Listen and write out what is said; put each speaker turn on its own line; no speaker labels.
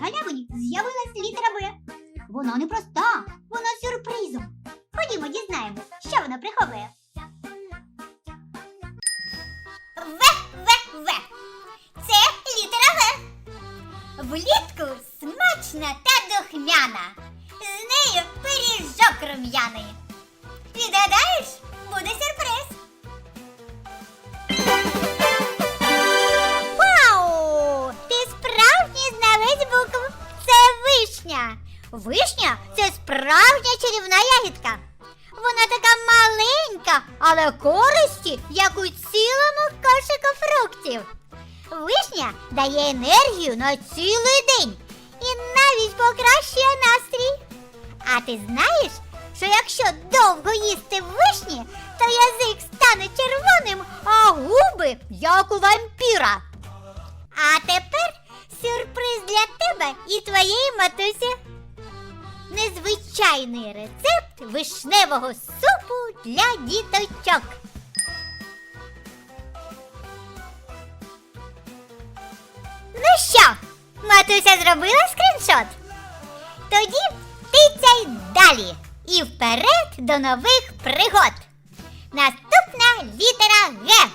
галявині з'явилась літера В. Вона не проста, вона сюрпризом. Ходімо, дізнаємось, що вона приховує. В, В, В. Це літера В. Влітку смачна та духмяна. З нею пиріжок рум'яний. Відгадаєш, вишня. Вишня це справжня чарівна ягідка. Вона така маленька, але користі, як у цілому кошику фруктів. Вишня дає енергію на цілий день і навіть покращує настрій. А ти знаєш, що якщо довго їсти вишні, то язик стане червоним, а губи як у вампіра. Тебе і твоєї матусі. Незвичайний рецепт вишневого супу для діточок. Ну що, матуся зробила скріншот? Тоді тицяй далі і вперед до нових пригод. Наступна літера Г.